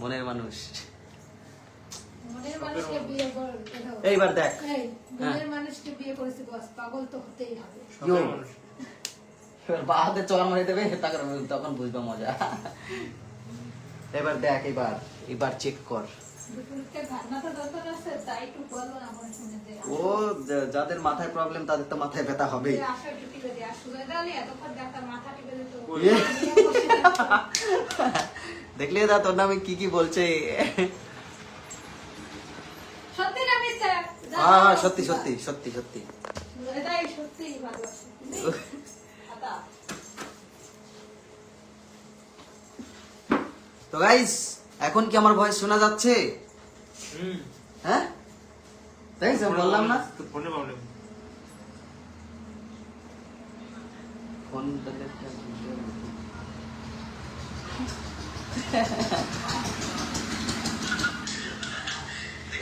মনের মানুষ। বিয়ে কর এইবার দেখ। মনের মানুষকে বিয়ে করেছি বস পাগল তো হতেই হবে। এবার বা হাতে চড় মারি দেবে তারপর তখন বুঝবে মজা। এবার দেখ এবার এবার চেক কর। ও যাদের মাথায় প্রবলেম তাদের তো মাথায় ব্যথা ইয়ে। দেখলে দা তোর নামে কি কি বলছে? সত্যি হ্যাঁ হ্যাঁ সত্যি সত্যি সত্যি সত্যি। তো গাইস এখন কি আমার ভয়েস শোনা যাচ্ছে? হ্যাঁ? তাই স্যার বললাম না। ফোনে প্রবলেম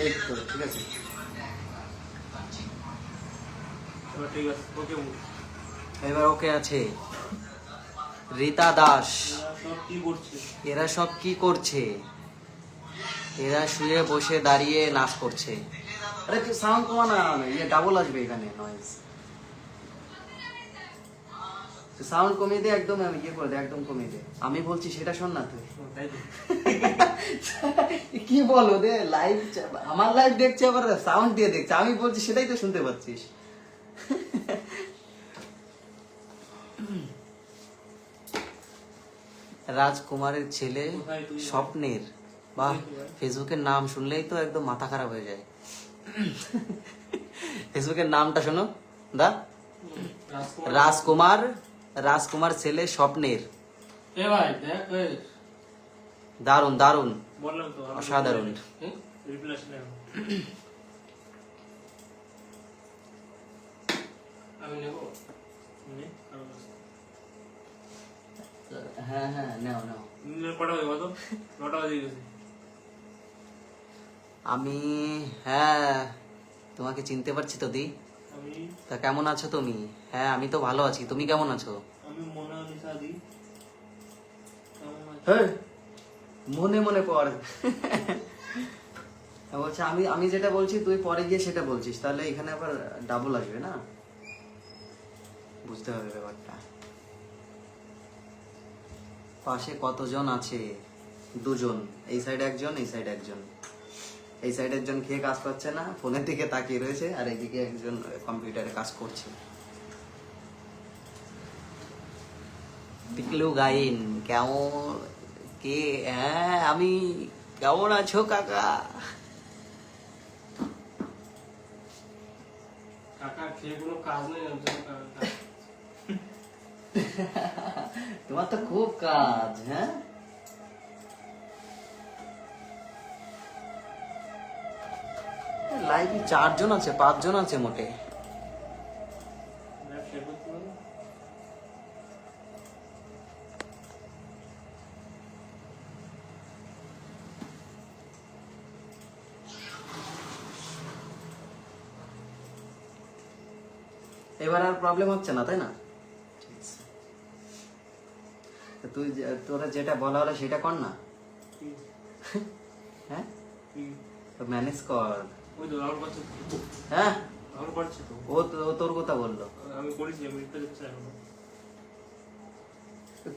এই তো ঠিক আছে। এবার ঠিক আছে ওকে এবার ওকে আছে। রীতা দাস। সব কি করছে? এরা সব কি করছে? এরা শুয়ে বসে দাঁড়িয়ে নাচ করছে। আরে তুই সাউন্ড কমা না ইয়ে ডাবল আসবে এখানে নয়েজ সাউন্ড কমিয়ে দে একদম আমি ইয়ে করে দে একদম কমিয়ে দে। আমি বলছি সেটা শোন না তুই। কি বলো দে লাইভ আমার লাইভ দেখছে আবার সাউন্ড দিয়ে দেখছে আমি বলছি সেটাই তো শুনতে পাচ্ছিস। রাজকুমারের ছেলে স্বপ্নের। বাহ? ফেসবুকের নাম শুনলেই তো একদম মাথা খারাপ হয়ে যায়। ফেসবুকের নামটা শোনো দা? রাজকুমার। রাজকুমার ছেলে স্বপ্নের। এ ভাই দেখ দারুণ দারুণ অসাধারণ। হ্যাঁ হ্যাঁ নাও নাও। কটা হয়ে কত নটা বাজে গেছে। আমি হ্যাঁ তোমাকে চিনতে পারছি তো দি। তা কেমন আছো তুমি? হ্যাঁ আমি তো ভালো আছি। তুমি কেমন আছো? হ্যাঁ মনে মনে পড় বলছে আমি আমি যেটা বলছি তুই পরে গিয়ে সেটা বলছিস। তাহলে এখানে আবার ডাবল আসবে না? বুঝতে হবে ব্যাপারটা। পাশে কতজন আছে? দুজন। এই সাইডে একজন এই সাইডে একজন। এই সাইডে একজন খেয়ে কাজ পাচ্ছে না ফোনের দিকে তাকিয়ে রয়েছে আর এদিকে একজন কম্পিউটারে কাজ করছে। টিকলু গাইন কেমন? কে? হ্যাঁ আমি কেমন আছো কাকা? কাকা কোনো কাজ নেই কাকা। তোমার তো খুব কাজ হ্যাঁ? লাইভে চারজন আছে পাঁচজন আছে মোটে। এবার আর প্রবলেম হচ্ছে না তাই না? তুই যে- তোরা যেটা বলা হলো সেটা কর না? হ্যাঁ? ম্যানেজ কর। হ্যাঁ? ও তোর কথা বলল। আমি করেছি আমি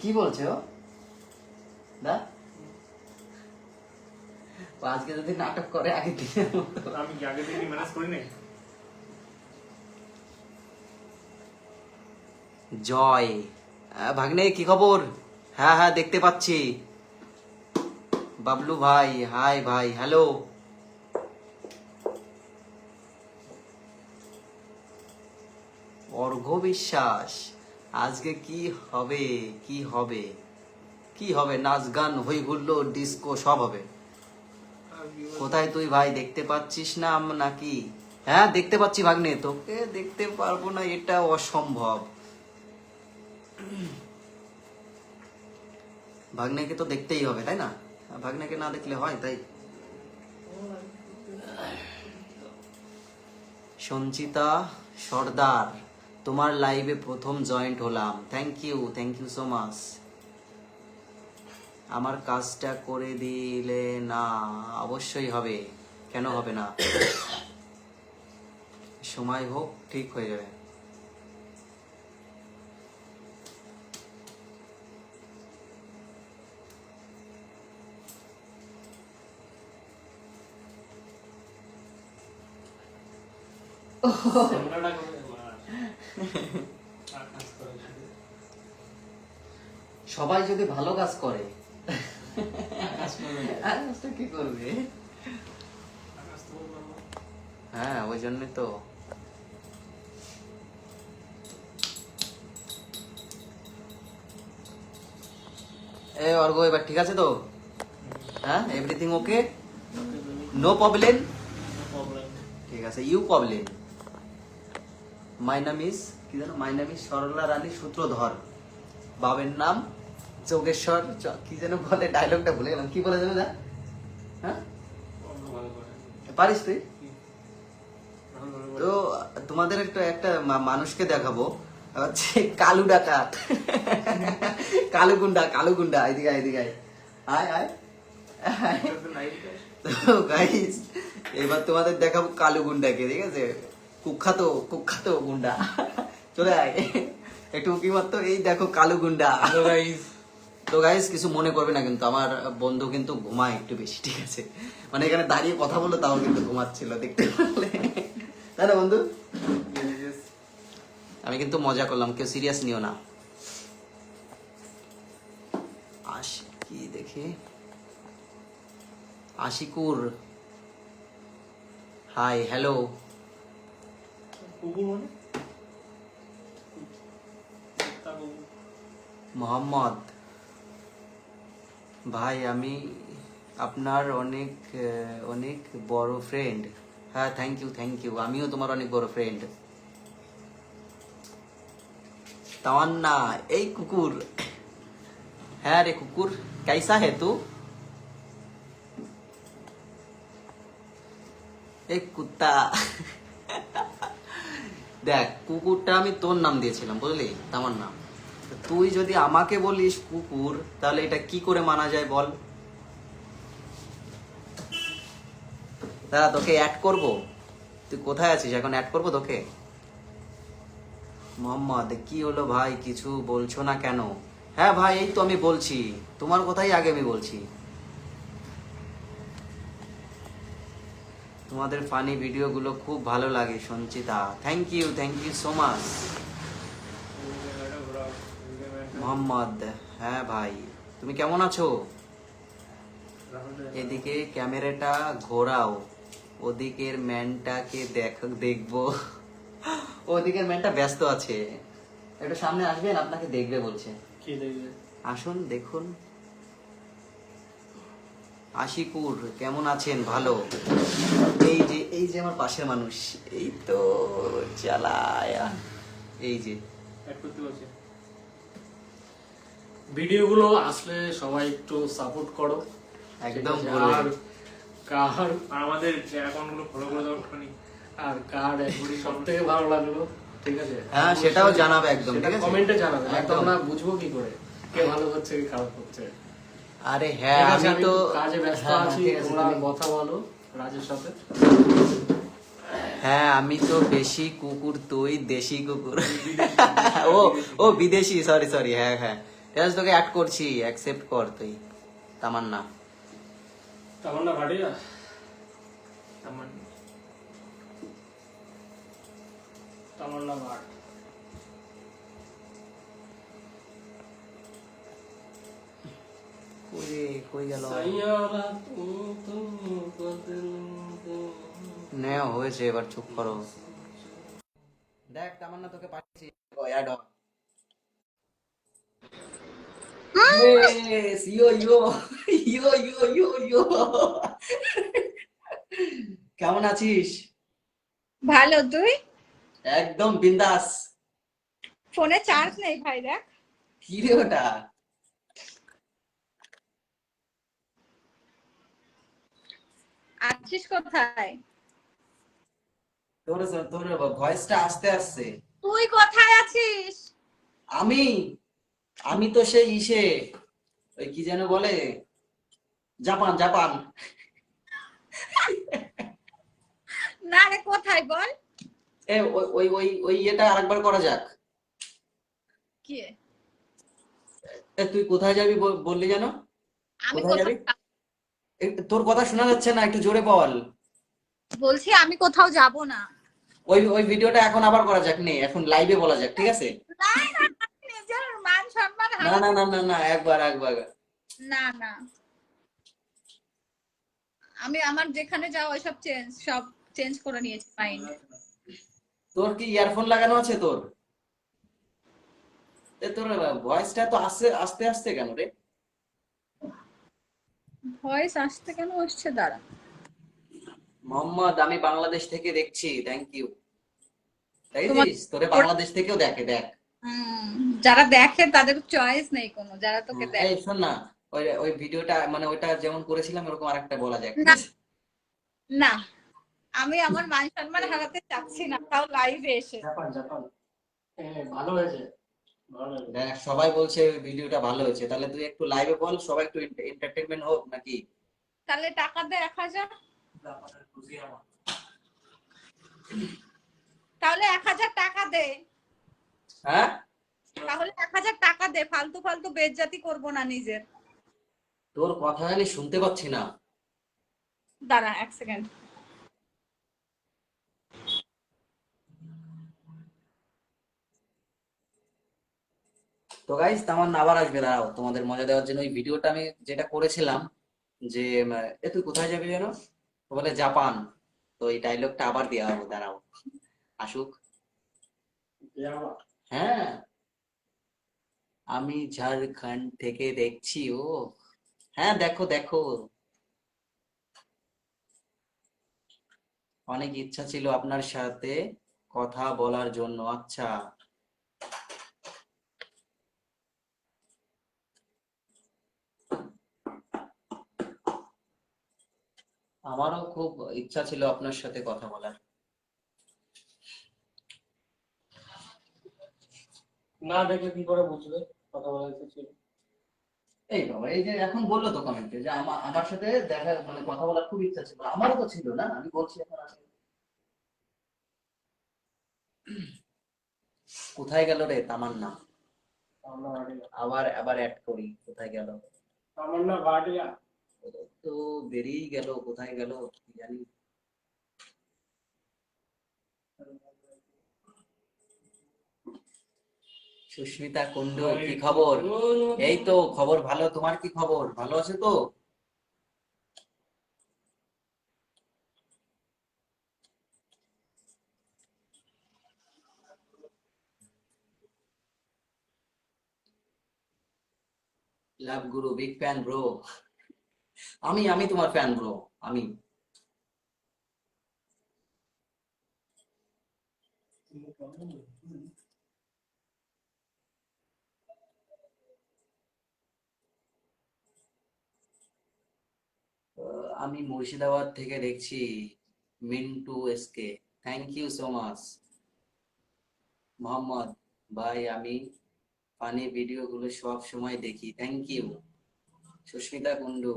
কি বলছে ও? দা আজকে যদি নাটক করে আগে আমি আগে থেকে ম্যানেজ করি নাই? জয়। ভাগ্নে কি খবর? হ্যাঁ হ্যাঁ দেখতে পাচ্ছি। বাবলু ভাই হাই ভাই হ্যালো। অর্ঘ বিশ্বাস আজকে কি হবে কি হবে? কি হবে? নাচ, গান হই হুল্লো, ডিস্কো, সব হবে। কোথায় তুই ভাই? দেখতে পাচ্ছিস না নাকি? হ্যাঁ দেখতে পাচ্ছি ভাগ্নে। তোকে দেখতে পারব না, এটা অসম্ভব। ভাগ্নেকে তো দেখতেই হবে, তাই না? ভাগ্নেকে না দেখলে হয়, তাই? সঞ্চিতা সর্দার। তোমার লাইভে প্রথম জয়েন্ট হলাম। Thank you thank you so much আমার কাজটা করে দিলে না, অবশ্যই হবে। কেন হবে না? সময় হোক, ঠিক হয়ে যাবে। ঝামেলাটা করে এবার। আর কাজ করে শুধু। সবাই যদি ভালো কাজ করে। আর কাজটা কি করবে। হ্যাঁ ওই জন্যই তো। এ অর্গ এবার ঠিক আছে তো? হ্যাঁ এভরিথিং ওকে নো প্রবলেম ঠিক আছে ইউ প্রবলেম মাই নাম ইজ কি জানো মাই নাম ইজ সরলা রানী সূত্রধর বাবের নাম যোগেশ্বর কি যেন বলে ডায়লগটা ভুলে গেলাম কি বলে জানো না হ্যাঁ। পারিস তুই। তো তোমাদের একটা একটা মানুষকে দেখাবো হচ্ছে কালু ডাকাত কালু গুন্ডা কালু গুন্ডা, এদিকে এদিকে আয়। আয়। তো গাইস এবার তোমাদের দেখাবো কালু গুন্ডাকে, ঠিক আছে কুখ্যাত কুখ্যাত গুন্ডা চলে আয় একটু কি মাত্র এই দেখো কালু গুন্ডা guys. তো গাইস কিছু মনে করবে না কিন্তু আমার বন্ধু কিন্তু ঘুমায় একটু বেশি ঠিক আছে? মানে এখানে দাঁড়িয়ে কথা বলো তাও কিন্তু ঘুমাচ্ছিল দেখতে পারলে তাই না বন্ধু. আমি কিন্তু মজা করলাম কেউ সিরিয়াস নিও না। আশ কি দেখে। আশিকুর। হাই হ্যালো মানে? কুকুর। মোহাম্মদ। ভাই, আমি আপনার অনেক অনেক বড় ফ্রেন্ড হ্যাঁ থ্যাংক ইউ থ্যাংক ইউ আমিও তোমার অনেক বড় ফ্রেন্ড তামান্না এই কুকুর। হ্যাঁ রে কুকুর, কাইসা হে তু? এই কুত্তা। দেখ, কুকুরটা আমি তোর নাম দিয়েছিলাম, বুঝলি? তামান্না তুই যদি আমাকে বলিস কুকুর, তাহলে এটা কি করে মানা যায় বল? দাদা তোকে অ্যাড করব। তুই কোথায় আছিস? এখন অ্যাড করব তোকে? মোহাম্মদ, কি হলো ভাই? কিছু বলছো না কেন? হ্যাঁ ভাই, এই তো আমি বলছি। তোমার কথাই আগে আমি বলছি। তোমাদের ফানি ভিডিওগুলো খুব ভালো লাগে, Sanchita. Thank you thank you so much এই জায়গাটা ঘোরাও। এই জায়গাটা- মোহাম্মদ হ্যাঁ ভাই। তুমি কেমন আছো? এদিকে ক্যামেরাটা ঘোরাও ওদিকের ম্যানটাকে দেখ দেখব। ওদিকের ম্যানটা ব্যস্ত আছে। একটু সামনে আসবেন আপনাকে দেখবে বলছে। কি দেখবে? আসুন দেখুন। আশিকুর কেমন আছেন? ভালো। এই যে এই যে আমার পাশের মানুষ এই তো চালায়। এই যে। করতে বলছে। ভিডিওগুলো আসলে সবাই একটু সাপোর্ট করো। একদম। আর কার আমাদের অ্যাকাউন্টগুলো ফলো করে দাও একটুখানি। আর কার সব থেকে ভালো লাগল ঠিক আছে? হ্যাঁ, সেটাও জানাবে একদম, ঠিক আছে? কমেন্টে জানাবে একদম। আমরা বুঝব কি করে? কে ভালো করছে কি খারাপ করছে আরে হ্যাঁ আমি তো কাজে ব্যস্ত হ্যাঁ, আছি তোমরা কথা বলো রাজের সাথে। হ্যাঁ আমি তো বেশি কুকুর তুই দেশি কুকুর। ও ও বিদেশি। সরি সরি হ্যাঁ হ্যাঁ। আছে তোকে অ্যাড করছি অ্যাকসেপ্ট কর তুই। তামান্না। তামান্না ভাটিয়া তামান্না। ভাট কই গেল? হয়েছে এবার চুপ করো। দেখ তামান্না তোকে পাঠিয়েছি। অ্যাড হ Yes, yo, yo, yo, yo, yo, yo. কেমন আছিস ভালো তুই? একদম বিন্দাস। ফোনে চার্জ নেই ভাই দেখ। কি রে ওটা? আছিস কোথায়? তোর তোর ভয়েসটা আসতে আসছে তুই কোথায় আছিস? আমি? আমি তো সেই ইসে ওই কি যেন বলে জাপান জাপান। না রে কোথায় বল? এ ওই ওই ওই ইয়েটা আরেকবার করা যাক। কি? এ তুই কোথায় যাবি বললি যেন? আমি যাবি? তোর কথা শোনা যাচ্ছে না একটু জোরে বল। বলছি আমি কোথাও যাব না। ওই ওই ভিডিওটা এখন আবার করা যাক নে এখন লাইভে বলা যাক ঠিক আছে? না না মান সম্মান না না না না না একবার একবার। না না। আমি আমার যেখানে যাও ওইসব চেঞ্জ সব চেঞ্জ করে নিয়েছি মাইন্ড তোর কি ইয়ারফোন লাগানো আছে তোর? তোর ভয়েসটা তো আসছে আস্তে আস্তে কেন রে? ভয়েস আসতে কেন? আসছে দাঁড়া। মোহাম্মদ আমি বাংলাদেশ থেকে দেখছি থ্যাংক ইউ তাই তোরে বাংলাদেশ থেকেও দেখে দেখ। যারা দেখে তাদের চয়েস নেই কোনো যারা তোকে দেখে এই শোন না ওই ওই ভিডিওটা মানে ওইটা যেমন করেছিলাম এরকম আরেকটা বলা যাক না। না আমি আমার মান সম্মান হারাতে চাচ্ছি না তাও লাইভে এসে। Japan Japan. ভালো হয়েছে দেখ সবাই বলছে ভিডিওটা ভালো হয়েছে তাহলে তুই একটু লাইভে বল সবাই একটু এন্টারটেনমেন্ট হোক নাকি? তাহলে টাকা দে এক হাজার। তাহলে এক হাজার টাকা দে। হ্যাঁ? তাহলে এক হাজার টাকা দে ফালতু ফালতু বেজ্জাতি করব না নিজের। তোর কথা আমি শুনতে পাচ্ছি না। দাঁড়া এক সেকেন্ড। তো গাইস আমার আবার আসবে দাঁড়াও তোমাদের মজা দেওয়ার জন্য। ওই ভিডিওটা আমি যেটা করেছিলাম যে এ তুই কোথায় যাবি যেন? বলে জাপান। তো এই ডায়লগটা আবার দেওয়া হবে দাঁড়াও। আসুক। হ্যাঁ। আমি ঝাড়খণ্ড থেকে দেখছি, ও। হ্যাঁ দেখো দেখো। অনেক ইচ্ছা ছিল আপনার সাথে কথা বলার জন্য আচ্ছা। আমারও খুব ইচ্ছা ছিল আপনার সাথে কথা বলার। না দেখলে কি করে বুঝবে? কথা বলা ছিল। এই বাবা এই যে এখন বলল তো কমেন্টে যে আমার আমার সাথে দেখা মানে কথা বলার খুব ইচ্ছা ছিল। আমারও তো ছিল না আমি বলছি এখন আগে কোথায় গেল রে তামান্না? তামান্না ভাটিয়া আবার আবার অ্যাড করি কোথায় গেল? তামান্না ভাটিয়া তো বেরিয়ে গেল কোথায় গেল? কি জানি। সুস্মিতা কুন্ডু কি খবর? এই তো খবর ভালো। তোমার কি খবর? ভালো আছে তো? লাভ গুরু বিগ ফ্যান ব্রো আমি আমি তোমার ফ্যান ব্রো আমি। আহ, আমি মুর্শিদাবাদ থেকে দেখছি Mintu SK thank you so much Mohammad, ভাই, আমি ফানি ভিডিওগুলো সব সময় দেখি। থ্যাংক ইউ সুস্মিতা কুন্ডু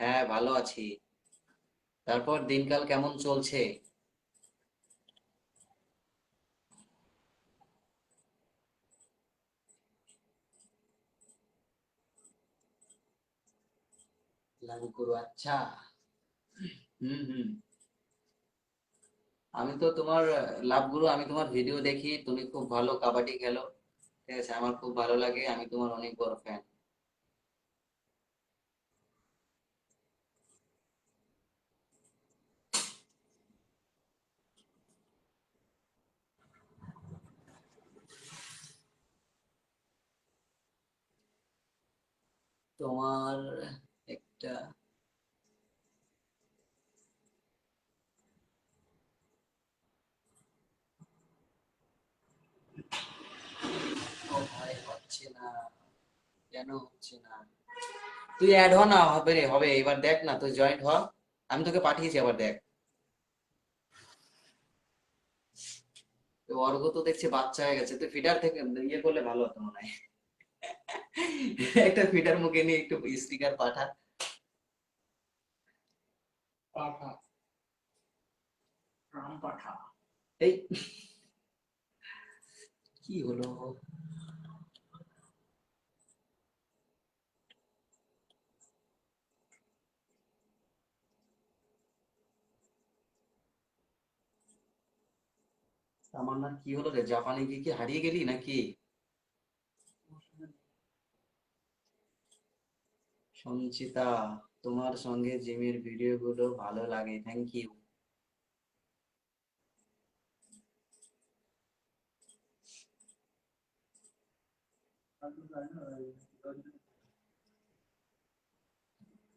হ্যাঁ ভালো আছি। তারপর দিনকাল কেমন চলছে? লাগু করু আচ্ছা। হুম হুম। আমি তো তোমার লাভ গুরু আমি তোমার ভিডিও দেখি, তুমি খুব ভালো কাবাডি খেলো। ঠিক আছে, আমার খুব ভালো লাগে, আমি তোমার অনেক বড় ফ্যান তোমার না তুই অ্যাড হ না, হবে রে, হবে, এবার দেখ না, তুই জয়েন্ট হ। আমি তোকে পাঠিয়েছি, আবার দেখ। তো অর্ঘ তো দেখছি বাচ্চা হয়ে গেছে, তুই ফিডার থেকে ইয়ে করলে ভালো হতো মনে হয়। একটা ফিটার মুখে নিয়ে একটু স্টিকার পাঠা। পাঠা রাম পাঠা এই কি হলো আমার না কি হলো রে? জাপানে গিয়ে কি হারিয়ে গেলি নাকি? সঞ্চিতা। তোমার সঙ্গে জিমের ভিডিও গুলো ভালো লাগে থ্যাংক ইউ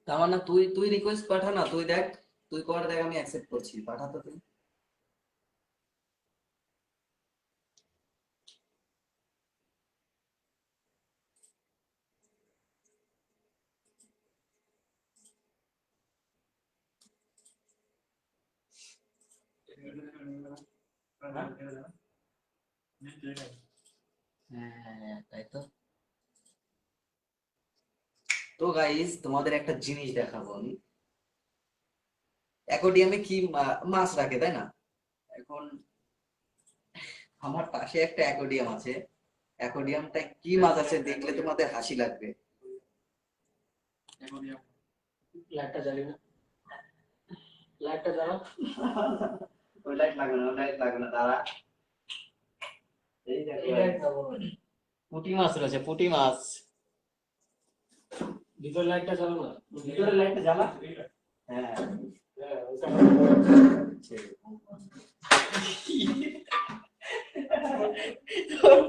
তার না তুই তুই রিকোয়েস্ট পাঠা না তুই দেখ, তুই কর, দেখ আমি অ্যাকসেপ্ট করছি, পাঠাতো তুই হ্যাঁ তাই তো। তো গাইস তোমাদের একটা জিনিস দেখাবো আমি। অ্যাকোডিয়ামে কি মাছ রাখে তাই না? এখন আমার পাশে একটা অ্যাকোডিয়াম আছে। অ্যাকোডিয়ামটা কি মাছ আছে দেখলে তোমাদের হাসি লাগবে। লাইটটা জ্বালি না লাইটটা জ্বালাও। ওই লাইট লাগবে না লাইট লাগবে না তারা এই দেখো। পুঁটি মাছ রয়েছে পুঁটি মাছ। ভিতর লাইটটা জ্বালো না? ভিতরে লাইটটা জ্বালা? হ্যাঁ। হ্যাঁ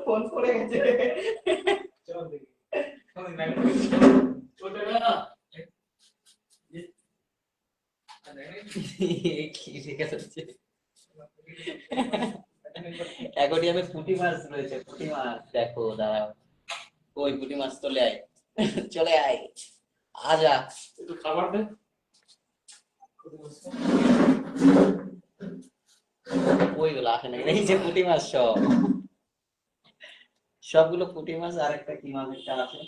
ফোন করে গেছে। চল দেখি। অ্যাকোডিয়ামে পুঁটি মাছ রয়েছে পুঁটি মাছ। দেখো দাঁড়াও। ওই পুঁটি মাছ চলে আয়। চলে আয়। আজা একটু খাবার দে। ওইগুলো আসে না এই যে পুঁটি মাছ সব। সবগুলো পুঁটি মাছ আর একটা কি মাছ একটা আছে?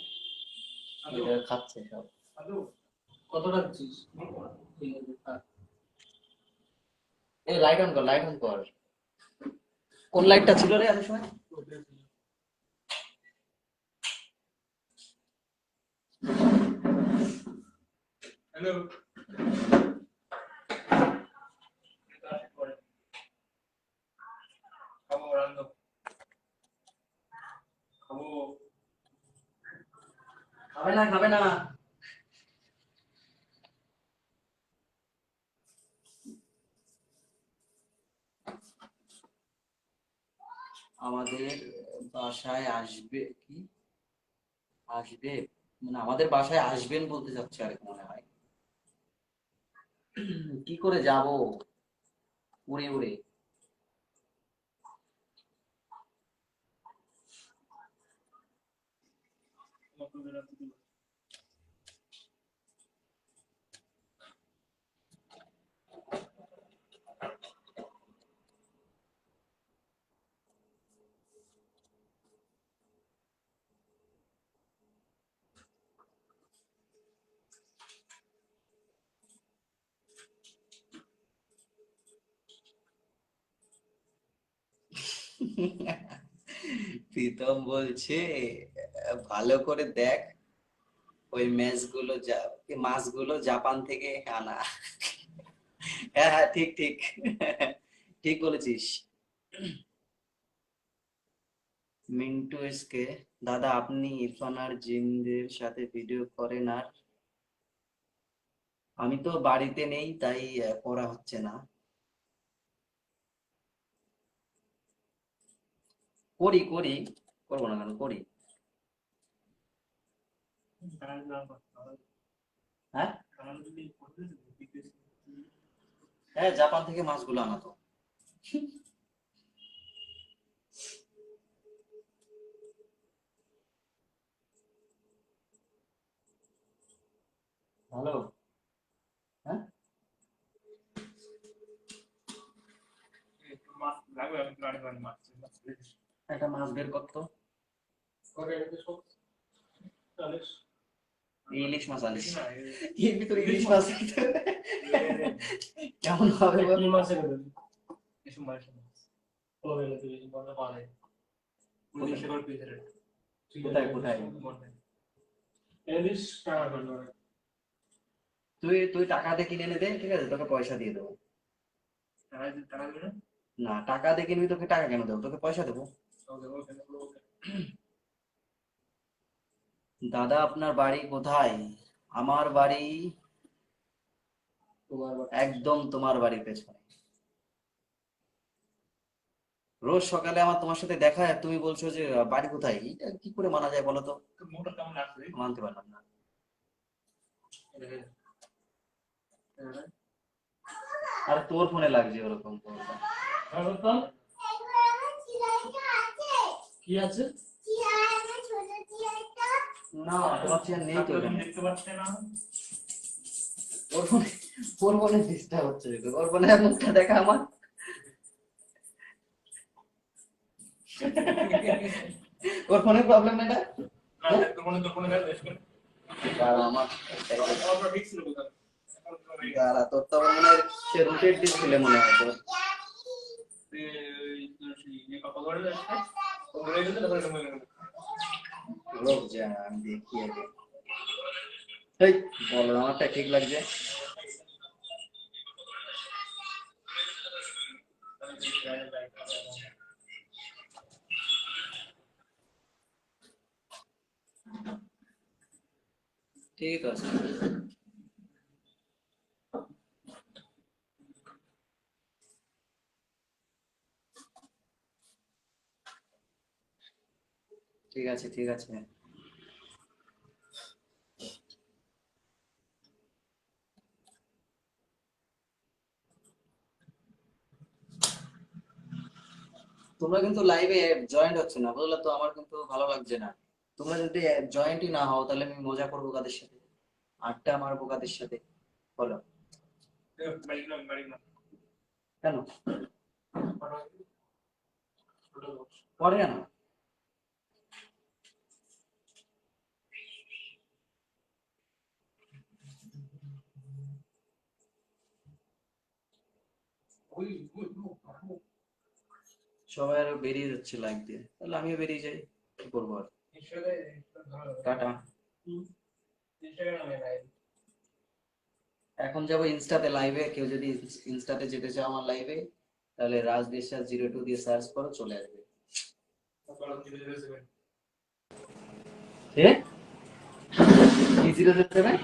খাচ্ছে সব। কত রাখছিস ঠিক আছে থাক। এই লাইট অন কর লাইট অন কর। কোন লাইটটা ছিল রে এত সময়। হ্যালো খাব রান্ধো। খাব। খাবে না খাবে না। আমাদের বাসায় আসবে কি? আসবে? মানে আমাদের বাসায় আসবেন বলতে যাচ্ছে আর কি মনে হয়। কি করে যাব? উড়ে উড়ে। প্রীতম বলছে, ভালো করে দেখ ওই ম্যাচগুলো যা- মাছগুলো জাপান থেকে আনা। হ্যাঁ হ্যাঁ ঠিক ঠিক। ঠিক বলেছিস। মিন্টু এসকে, দাদা, আপনি ইরফান আর জিনদের সাথে ভিডিও করেন আর আমি তো বাড়িতে নেই, তাই করা হচ্ছে না। করি করি, করব না কেন? করি। হ্যাঁ? হ্যাঁ জাপান থেকে মাছগুলো আনা তো। ভালো হ্যাঁ? মাছ লাগবে, আমি মাছ মাছ একটা মাছ বের করতো। ইলিশ মাছ? না এর ভিতরে ইলিশ মাছ কেমন হবে কিছু ও তুই? পারে কোথায়, কোথায়? টাকা তুই তুই টাকা দিয়ে কিনে এনে দে ঠিক আছে? তোকে পয়সা দিয়ে দেবো? না টাকা দিয়ে কিনবি তোকে টাকা কেন দেবো? তোকে পয়সা দেবো। দাদা, আপনার বাড়ি কোথায়? আমার বাড়ি একদম তোমার বাড়ির পেছনে। রোজ সকালে আমার তোমার সাথে দেখা তুমি বলছো যে, বাড়ি কোথায়? কি করে মানা যায় বলো তো? মানতে পারলাম না। আর তোর ফোনে লাগছে ওরকম কি আছে না তোমার চেয়ার নেই তো দেখতে না ওর ফোনে ওর ফোনে ডিস্টার্ব হচ্ছে ওর ফোনে মুখটা দেখা আমার ওর ফোনে প্রবলেম এটা না তোর মনে তোর মনে তো মনে হয় সে রুটের ডিসপ্লে মনে হয় তোর লোক যা আমি দেখি আগে এই বলো আমারটা ঠিক লাগছে ঠিক আছে ঠিক আছে, ঠিক আছে। তোমরা কিন্তু লাইভে জয়েন্ট হচ্ছে না, বুঝলে তো? আমার কিন্তু ভালো লাগছে না। তোমরা যদি জয়েন্টই না হও, তাহলে আমি মজা করব কাদের সাথে? আড্ডা মারবো কাদের সাথে? বলো। কেন? পরে না সবাই আরও বেরিয়ে যাচ্ছে লাইভ দিয়ে। তাহলে আমিও বেরিয়ে যাই কি করব আর? টাটা। এখন যাব ইনস্টাতে লাইভে কেউ যদি ইনস্টাতে যেতে চাও আমার লাইভে তাহলে রাজ বিশ্বাস জিরো টু দিয়ে সার্চ করো চলে আসবে। কি জিরো সেভেন